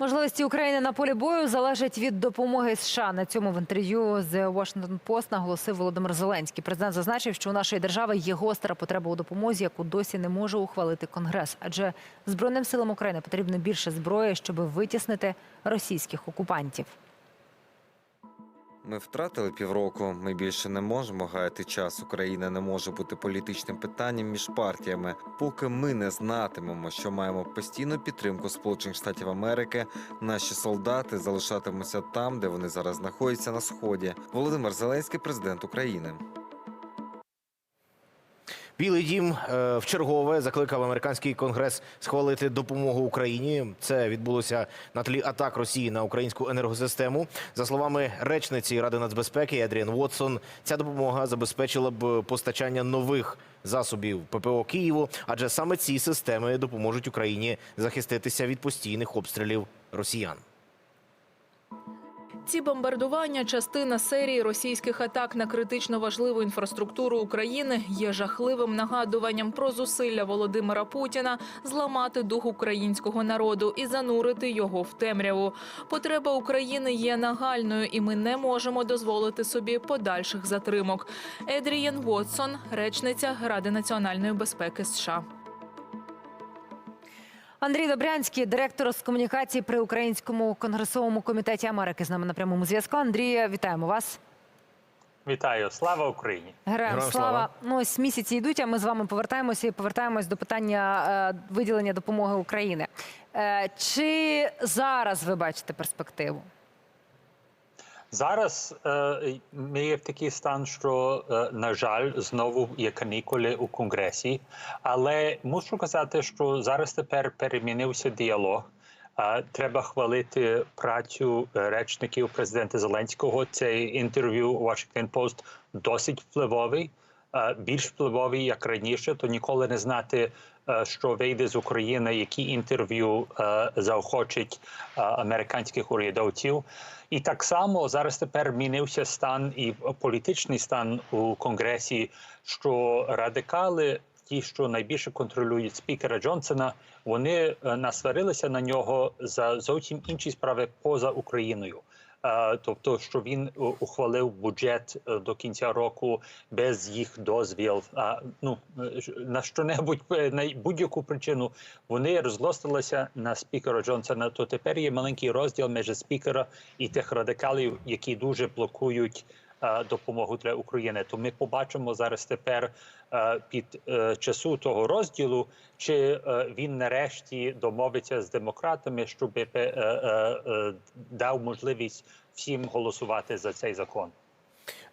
Можливості України на полі бою залежать від допомоги США. На цьому в інтерв'ю з Washington Post наголосив Володимир Зеленський. Президент зазначив, що у нашої держави є гостра потреба у допомозі, яку досі не може ухвалити Конгрес. Адже Збройним силам України потрібно більше зброї, щоб витіснити російських окупантів. Ми втратили півроку. Ми більше не можемо гаяти час. Україна не може бути політичним питанням між партіями. Поки ми не знатимемо, що маємо постійну підтримку Сполучених Штатів Америки, наші солдати залишатимуться там, де вони зараз знаходяться на сході. Володимир Зеленський, президент України. Білий дім е, вчергове закликав американський конгрес схвалити допомогу Україні. Це відбулося на тлі атак Росії на українську енергосистему. За словами речниці Ради нацбезпеки Едріан Вотсон, ця допомога забезпечила б постачання нових засобів ППО Києву, адже саме ці системи допоможуть Україні захиститися від постійних обстрілів росіян. Ці бомбардування частина серії російських атак на критично важливу інфраструктуру України є жахливим нагадуванням про зусилля Володимира Путіна зламати дух українського народу і занурити його в темряву. Потреба України є нагальною, і ми не можемо дозволити собі подальших затримок. Едрієн Вотсон, речниця Ради національної безпеки США. Андрій Добрянський, директор з комунікації при Українському конгресовому комітеті Америки, з нами на прямому зв'язку. Андрія, вітаємо вас. Вітаю, слава Україні! Героям Героям слава. слава. Ну ось місяці йдуть. А ми з вами повертаємося і повертаємось до питання е, виділення допомоги України. Е, чи зараз ви бачите перспективу? Зараз е, ми є в такий стан, що е, на жаль, знову є канікули у конгресі, але мушу казати, що зараз тепер перемінився діалог. Е, треба хвалити працю речників президента Зеленського. Цей інтерв'ю Washington Post досить впливовий. Е, Більш впливовий як раніше, то ніколи не знати, е, що вийде з України, які інтерв'ю е, заохочить американських урядовців. І так само зараз тепер мінився стан і політичний стан у конгресі, що радикали, ті, що найбільше контролюють спікера Джонсона, вони насварилися на нього за зовсім інші справи поза Україною. Е, Тобто, що він ухвалив бюджет е, до кінця року без їх дозвіл. А ну е, на що-небудь е, на будь-яку причину вони розлостилися на спікера Джонсона. То тепер є маленький розділ між спікера і тих радикалів, які дуже блокують допомогу для України. То ми побачимо зараз тепер е, під е, часу того розділу, чи е, він нарешті домовиться з демократами, щоб е, е, е, дав можливість всім голосувати за цей закон.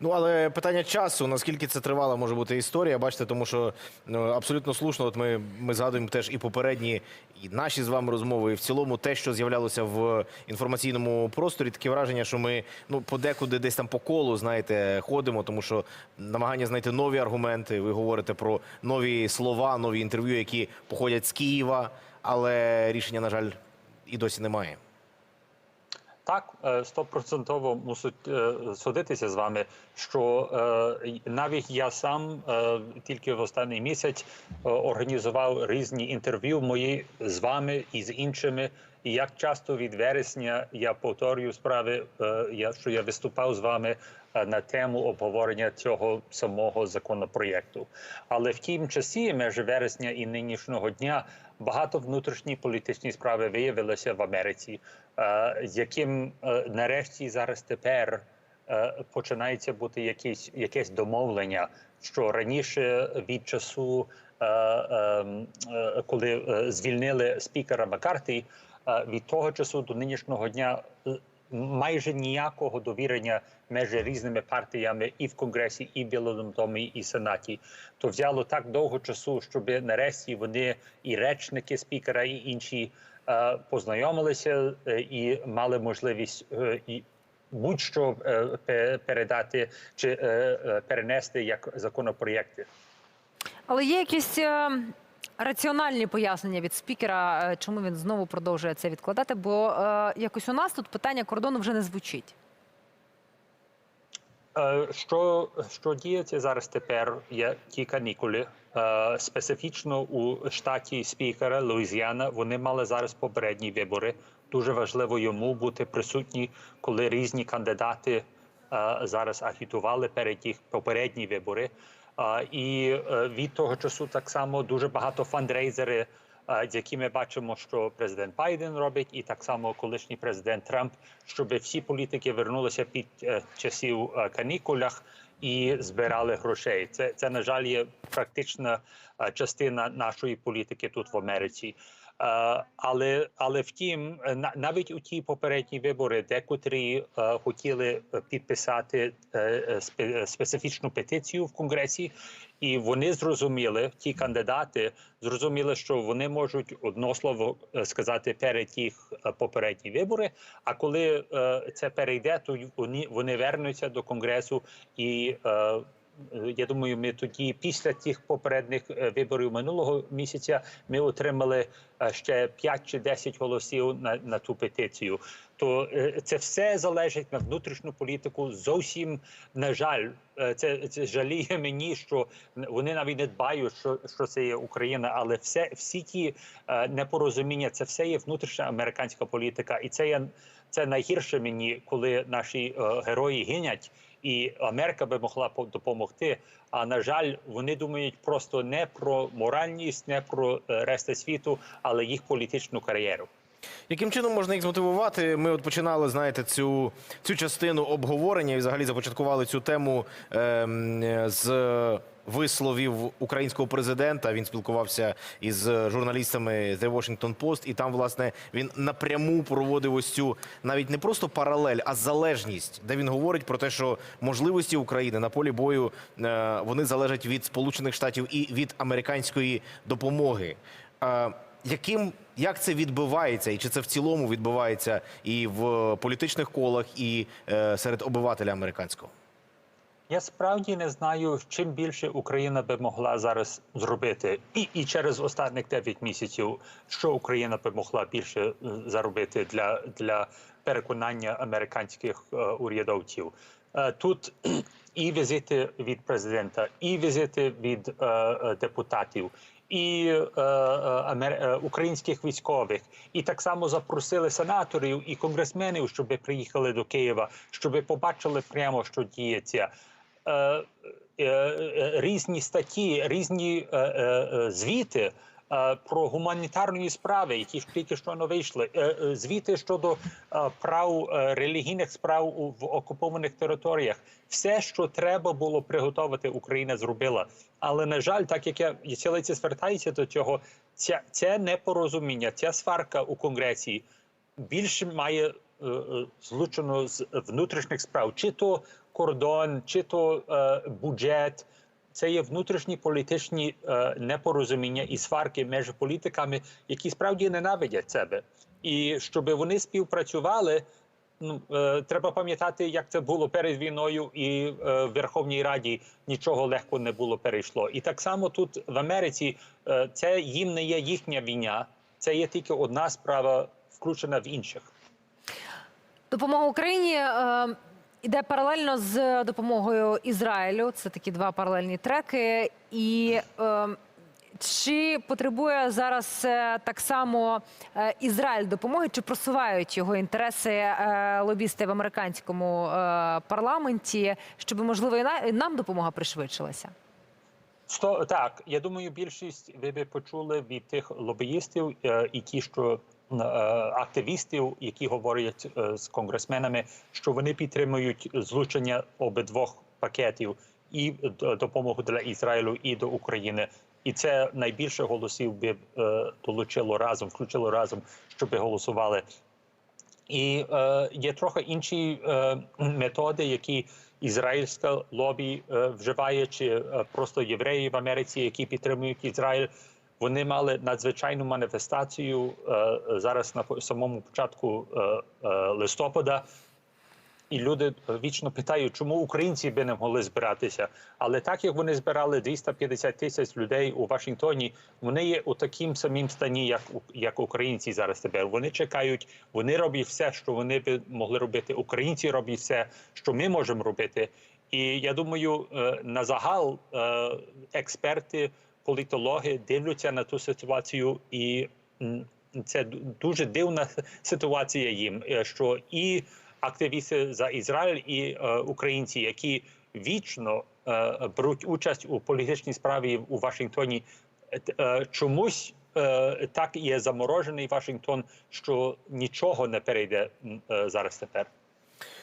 Ну але питання часу, наскільки це тривала може бути історія, бачите, тому що ну, абсолютно слушно. От ми, ми згадуємо теж і попередні, і наші з вами розмови, і в цілому те, що з'являлося в інформаційному просторі, таке враження, що ми ну подекуди десь там по колу, знаєте, ходимо, тому що намагання знайти нові аргументи. Ви говорите про нові слова, нові інтерв'ю, які походять з Києва, але рішення, на жаль, і досі немає. Так, е, стопроцентово мусить е, судитися з вами, що е, навіть я сам тільки в останній місяць організував різні інтерв'ю мої з вами і з іншими. І як часто від вересня я повторюю справи, я що я виступав з вами на тему обговорення цього самого законопроєкту. Але в тім часі, між вересня і нинішнього дня, багато внутрішні політичні справи виявилися в Америці, е, яким е, нарешті зараз тепер е, починається бути якісь якесь домовлення, що раніше від часу, е, е, е, коли звільнили спікера Маккарті, від того часу до нинішнього дня. Майже ніякого довірення між різними партіями і в Конгресі, і в Білому домі, і Сенаті. То взяло так довго часу, щоб нарешті вони і речники спікера, і інші е, познайомилися е, і мали можливість е, будь-що передати чи перенести як законопроєкти. Але є якісь раціональні пояснення від спікера, е, чому він знову продовжує це відкладати? Бо е, якось у нас тут питання кордону вже не звучить. Е, Що, що діється зараз тепер? Є ті канікули. Е, Специфічно у штаті спікера Луїзіана вони мали зараз попередні вибори дуже важливо йому бути присутній, коли різні кандидати е, зараз агітували перед їх попередні вибори. Е, І е, від того часу так само дуже багато фандрейзери, з якими бачимо, що президент Байден робить, і так само колишній президент Трамп, щоб всі політики вернулися під е, часів е, канікулях і збирали грошей. Це це на жаль є практична е, частина нашої політики тут в Америці. Е, Але але втім, е, на- навіть у ті попередні вибори, декотрі е, хотіли підписати спе- специфічну петицію в конгресі, і вони зрозуміли, ті кандидати зрозуміли, що вони можуть одно слово сказати перед їх попередні вибори. А коли це перейде, то вони, вони вернуться до конгресу і. Я думаю, ми тоді, після тих попередніх е, виборів минулого місяця, ми отримали е, ще 5 чи 10 голосів на, на ту петицію. То е, це все залежить на внутрішню політику. Зовсім на жаль, це, це жаліє мені, що вони навіть не дбають, що, що це є Україна, але все всі ті непорозуміння, це все є внутрішня американська політика, і це є це найгірше мені, коли наші герої гинять і Америка би могла по- допомогти. А на жаль, вони думають просто не про моральність, не про решта світу, але їх політичну кар'єру. Яким чином можна їх змотивувати? Ми от починали, знаєте, цю, цю частину обговорення і взагалі започаткували цю тему ем, з висловів українського президента. Він спілкувався із журналістами The Washington Post, і там, власне, він напряму проводив ось цю навіть не просто паралель, а залежність, де він говорить про те, що можливості України на полі бою е, вони залежать від Сполучених Штатів і від американської допомоги. Е, яким як це відбувається, і чи це в цілому відбувається і в політичних колах, і е, серед обивателя американського? Я справді не знаю, чим більше Україна би могла зараз зробити, і, і через останніх 9 місяців, що Україна би могла більше е, заробити для, для переконання американських е, урядовців. Е, тут і візити від президента, і візити від е, е, депутатів. І е, е, е, українських військових, і так само запросили сенаторів і конгресменів, щоб приїхали до Києва, щоб побачили прямо, що діється. Е, е, е, різні статті, різні е, е, е, звіти про гуманітарні справи, які ж тільки що не вийшли, е, е, звіти щодо е, прав е, релігійних справ в окупованих територіях. Все, що треба було приготувати, Україна зробила. Але на жаль, так як я цілиці звертаюся до цього, ця це непорозуміння, ця сварка у конгресі більше має е, е, злучено з внутрішніх справ, чи то кордон, чи то е, бюджет. Це є внутрішні політичні е, непорозуміння і сварки між політиками, які справді ненавидять себе. І щоб вони співпрацювали, ну е, треба пам'ятати, як це було перед війною, і е, в Верховній Раді нічого легко не було перейшло. І так само тут в Америці це їм не є їхня війна, це є тільки одна справа, включена в інших. Допомога Україні е, йде паралельно з допомогою Ізраїлю. Це такі два паралельні треки. І е, чи потребує зараз е, так само е, Ізраїль допомоги, чи просувають його інтереси е, лобісти в американському парламенті, щоб можливо і на- нам допомога пришвидшилася? Сто так, я думаю, більшість ви би почули від тих лобіїстів і ті, що активістів, які говорять е, з конгресменами, що вони підтримують злучення обидвох пакетів і допомогу для Ізраїлю і до України. І це найбільше голосів би е, долучило разом, включило разом, щоб голосували і е, є трохи інші е, методи, які ізраїльська лобі е, вживає, чи е, просто євреї в Америці, які підтримують Ізраїль. Вони мали надзвичайну маніфестацію е, зараз на самому початку е, е, листопада. І люди вічно питають, чому українці би не могли збиратися. Але так як вони збирали 250 тисяч людей у Вашингтоні, вони є у таким самим стані, як як українці зараз тепер. Вони чекають, вони роблять все, що вони би могли робити. Українці роблять все, що ми можемо робити. І я думаю, е, на загал е, експерти, політологи дивляться на ту ситуацію і це дуже дивна ситуація їм, е, що і активісти за Ізраїль, і е, українці, які вічно е, беруть участь у політичній справі у Вашингтоні, чомусь так є заморожений Вашингтон, що нічого не перейде зараз тепер.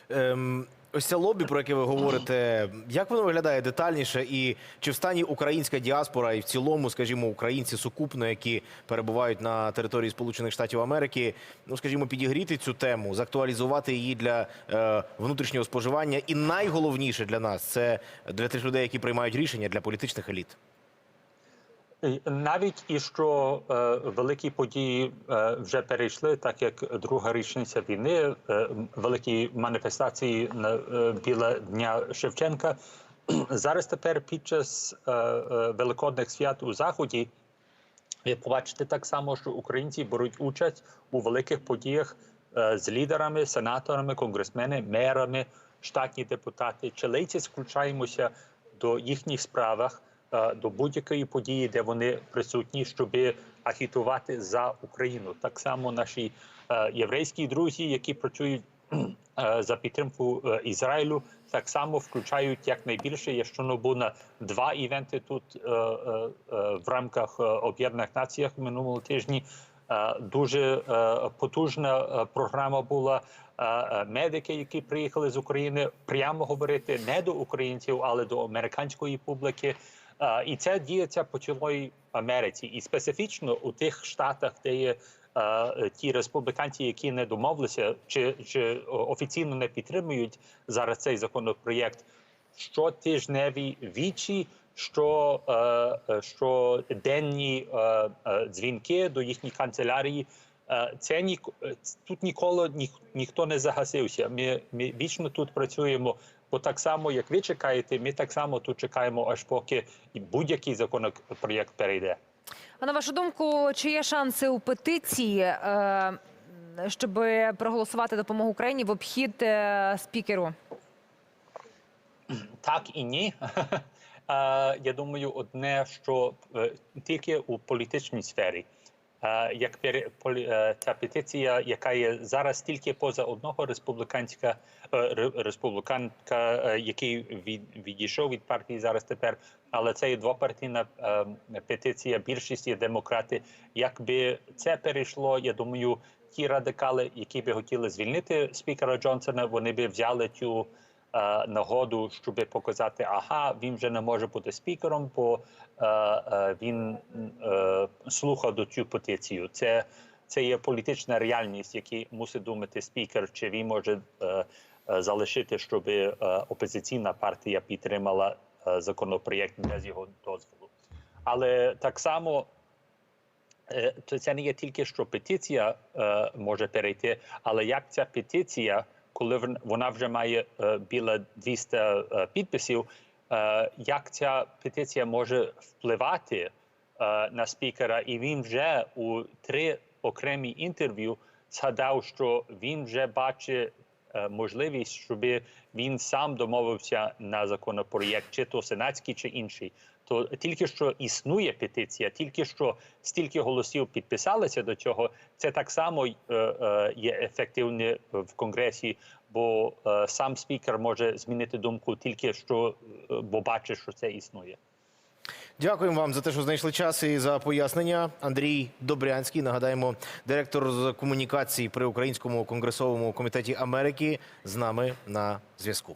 Ем, ось це лобі, про яке ви говорите, як воно виглядає детальніше, і чи в стані українська діаспора, і в цілому, скажімо, українці сукупно, які перебувають на території Сполучених Штатів Америки, ну скажімо, підігріти цю тему, зактуалізувати її для е, внутрішнього споживання, і найголовніше для нас це для тих людей, які приймають рішення для політичних еліт. Навіть і що е, великі події е, вже перейшли, так як друга річниця війни, е, великі маніфестації на е, біля дня Шевченка. Зараз тепер під час великодних свят у заході ви побачите так само, що українці беруть участь у великих подіях з лідерами, сенаторами, конгресменами, мерами, штатні депутати. Чилийці включаємося до їхніх справах, до будь-якої події, де вони присутні, щоб агітувати за Україну. Так само наші е, єврейські друзі, які працюють е, за підтримку е, Ізраїлю, так само включають якнайбільше. Я щойно був на два івенти тут е, е, е, в рамках е, Об'єднаних Націй в минулому тижні. Е, Дуже е, потужна е, програма була. Е, е, Медики, які приїхали з України, прямо говорити не до українців, але до американської публіки. І це діється по цілої Америці, і специфічно у тих штатах, де є ті республіканці, які не домовилися, чи, чи офіційно не підтримують зараз цей законопроєкт, щотижневі вічі, що, щоденні е, е, дзвінки до їхньої канцелярії. Це ні, тут ніколи ні, ніхто не загасився. Ми, ми вічно тут працюємо. Бо так само, як ви чекаєте, ми так само тут чекаємо, аж поки будь-який законопроєкт перейде. А на вашу думку, чи є шанси у петиції, е, щоб проголосувати допомогу Україні в обхід е, спікеру? Так і ні. Е, Я думаю, одне, що тільки у політичній сфері, як е, ця петиція, яка є зараз тільки поза одного республіканська е, республіканка, е, який від- відійшов від партії зараз тепер, але це є двопартійна петиція. Більшість є демократи. Якби це перейшло, я думаю, ті радикали, які би хотіли звільнити спікера Джонсона, вони би взяли цю е, нагоду, щоб показати, ага, він вже не може бути спікером, бо е, е, він е, слухав до цю петицію. Це, це є політична реальність, яку мусить думати спікер, чи він може е, е, залишити, щоб е, опозиційна партія підтримала е, законопроєкт без його дозволу. Але так само Е, це не є тільки що петиція е, може перейти, але як ця петиція, коли вон- вона вже має е, біля 200 е, підписів, е, як ця петиція може впливати на спікера, і він вже у три окремі інтерв'ю згадав, що він вже бачить можливість, щоб він сам домовився на законопроєкт, чи то сенатський, чи інший. То тільки що існує петиція, тільки що стільки голосів підписалися до цього, це так само е, е, є ефективне в конгресі, бо е, сам спікер може змінити думку тільки що, е, бо бачить, що це існує. Дякуємо вам за те, що знайшли час і за пояснення. Андрій Добрянський, нагадаємо, директор з комунікації при Українському конгресовому комітеті Америки, з нами на зв'язку.